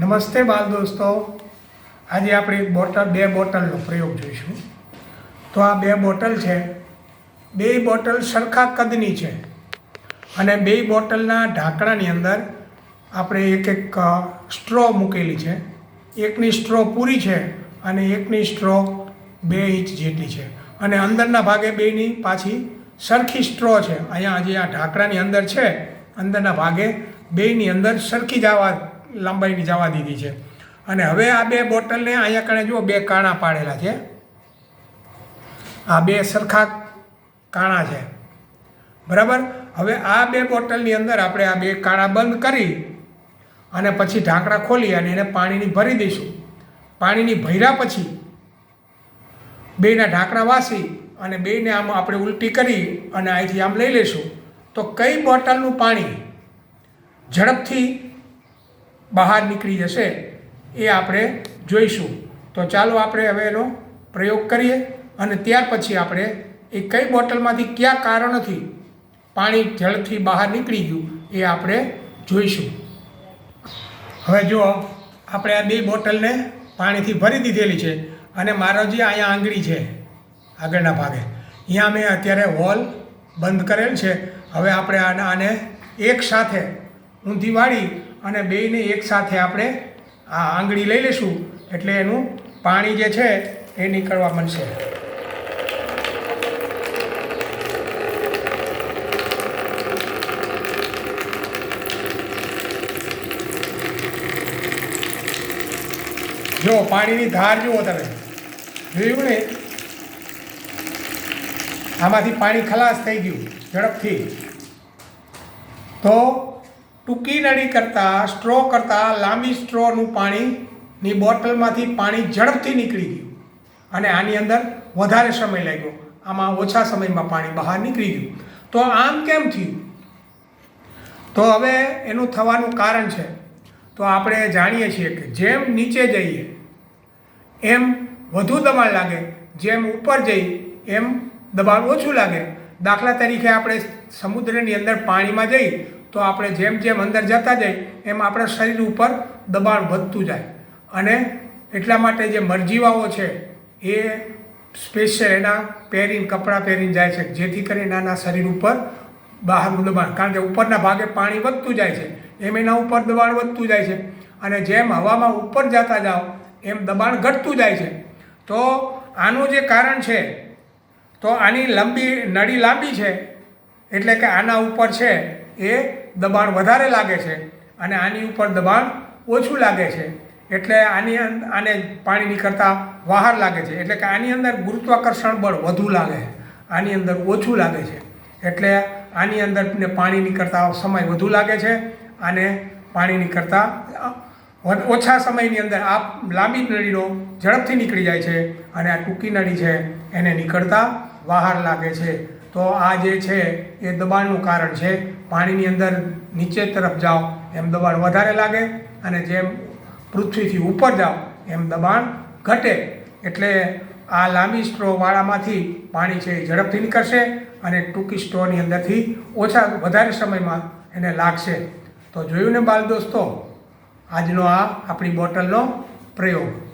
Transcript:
નમસ્તે બાલ દોસ્તો. આજે આપણે એક બોટલ, બે બોટલનો પ્રયોગ જોઈશું. તો આ બે બોટલ છે. બે બોટલ સરખા કદની છે. અને બે બોટલના ઢાંકણાની અંદર આપણે એક એક સ્ટ્રો મૂકેલી છે. એકની સ્ટ્રો પૂરી છે અને એકની સ્ટ્રો બે ઇંચ જેટલી છે. અને અંદરના ભાગે બેની પાછી સરખી સ્ટ્રો છે. અહીંયા જે આ ઢાંકણાની અંદર છે, અંદરના ભાગે બેયની અંદર સરખી જવા લંબાઈની જવા દીધી છે. અને હવે આ બે બોટલને અહીંયા કણે જુઓ, બે કાણા પાડેલા છે. આ બે સરખા કાણા છે. બરાબર? હવે આ બે બોટલની અંદર આપણે આ બે કાણા બંધ કરી અને પછી ઢાંકણા ખોલી અને એને પાણીની ભરી દઈશું. પાણીની ભર્યા પછી બેના ઢાંકણા વાસી અને બેને આમ આપણે ઉલટી કરી અને અહીંથી આમ લઈ લઈશું. તો કઈ બોટલનું પાણી ઝડપથી બહાર નીકળી જશે, એ આપણે જોઈશું. તો ચાલો આપણે હવે એનો પ્રયોગ કરીએ અને ત્યાર પછી આપણે એ કઈ બોટલમાંથી કયા કારણોથી પાણી જળથી બહાર નીકળી ગયું એ આપણે જોઈશું. હવે જો આપણે આ બે બોટલને પાણીથી ભરી દીધેલી છે અને મારો જે અહીંયા આંગળી છે, આગળના ભાગે, અહીંયા મેં અત્યારે હોલ બંધ કરેલ છે. હવે આપણે આને એક સાથે ઊંધી વાળી અને બેયને એક સાથે આપણે આ આંગળી લઈ લઈશું એટલે એનું પાણી જે છે એ નીકળવા મળશે જો, પાણીની ધાર જુઓ તમે. જોયું ને? આમાંથી પાણી ખલાસ થઈ ગયું, ઝડપથી. તો ટૂંકી નળી કરતાં, સ્ટ્રો કરતાં લાંબી સ્ટ્રોનું પાણીની બોટલમાંથી પાણી ઝડપથી નીકળી ગયું. અને આની અંદર વધારે સમય લાગ્યો. આમાં ઓછા સમયમાં પાણી બહાર નીકળી ગયું. તો આમ કેમ થયું? તો હવે એનું થવાનું કારણ છે. તો આપણે જાણીએ છીએ કે જેમ નીચે જઈએ, એમ વધુ દબાણ લાગે. જેમ ઉપર જઈ એમ દબાણ ઓછું લાગે. દાખલા તરીકે આપણે સમુદ્રની અંદર પાણીમાં જઈ તો આપણે જેમ જેમ અંદર જતા જઈએ, એમ આપણા શરીર ઉપર દબાણ વધતું જાય. અને એટલા માટે જે મરજીવાઓ છે, એ સ્પેશિયલ એના પહેરીને, કપડાં પહેરીને જાય છે, જેથી કરીને નાના શરીર ઉપર બહારનું દબાણ. કારણ કે ઉપરના ભાગે પાણી વધતું જાય છે, એમ એના ઉપર દબાણ વધતું જાય છે. અને જેમ હવામાં ઉપર જતા જાઓ, એમ દબાણ ઘટતું જાય છે. તો આનું જે કારણ છે, તો આની લંબી, નળી લાંબી છે, એટલે કે આના ઉપર છે, એ દબાણ વધારે લાગે છે અને આની ઉપર દબાણ ઓછું લાગે છે, એટલે આની આને પાણીની કરતાં બહાર લાગે છે. એટલે કે આની અંદર ગુરુત્વાકર્ષણ બળ વધુ લાગે છે. આની અંદર ઓછું લાગે છે. એટલે આની અંદર ને કરતાં સમય વધુ લાગે છે અને પાણીની કરતાં ઓછા સમયની અંદર આ લાંબી નળીનો ઝડપથી નીકળી જાય છે અને આ ટૂંકી નળી છે એને નીકળતા બહાર લાગે છે. તો આ જે છે, એ દબાણનું કારણ છે. પાણીની અંદર નીચે તરફ જાઓ, એમ દબાણ વધારે લાગે અને જેમ પૃથ્વીથી ઉપર જાઓ, એમ દબાણ ઘટે. એટલે આ લાંબી સ્ટ્રોવાળામાંથી પાણી છે એ ઝડપથી નીકળશે અને ટૂંકી સ્ટ્રોની અંદરથી ઓછા વધારે સમયમાં એને લાગશે. તો જોયું ને બાલ દોસ્તો? આજનો આ આપણી બોટલનો પ્રયોગ.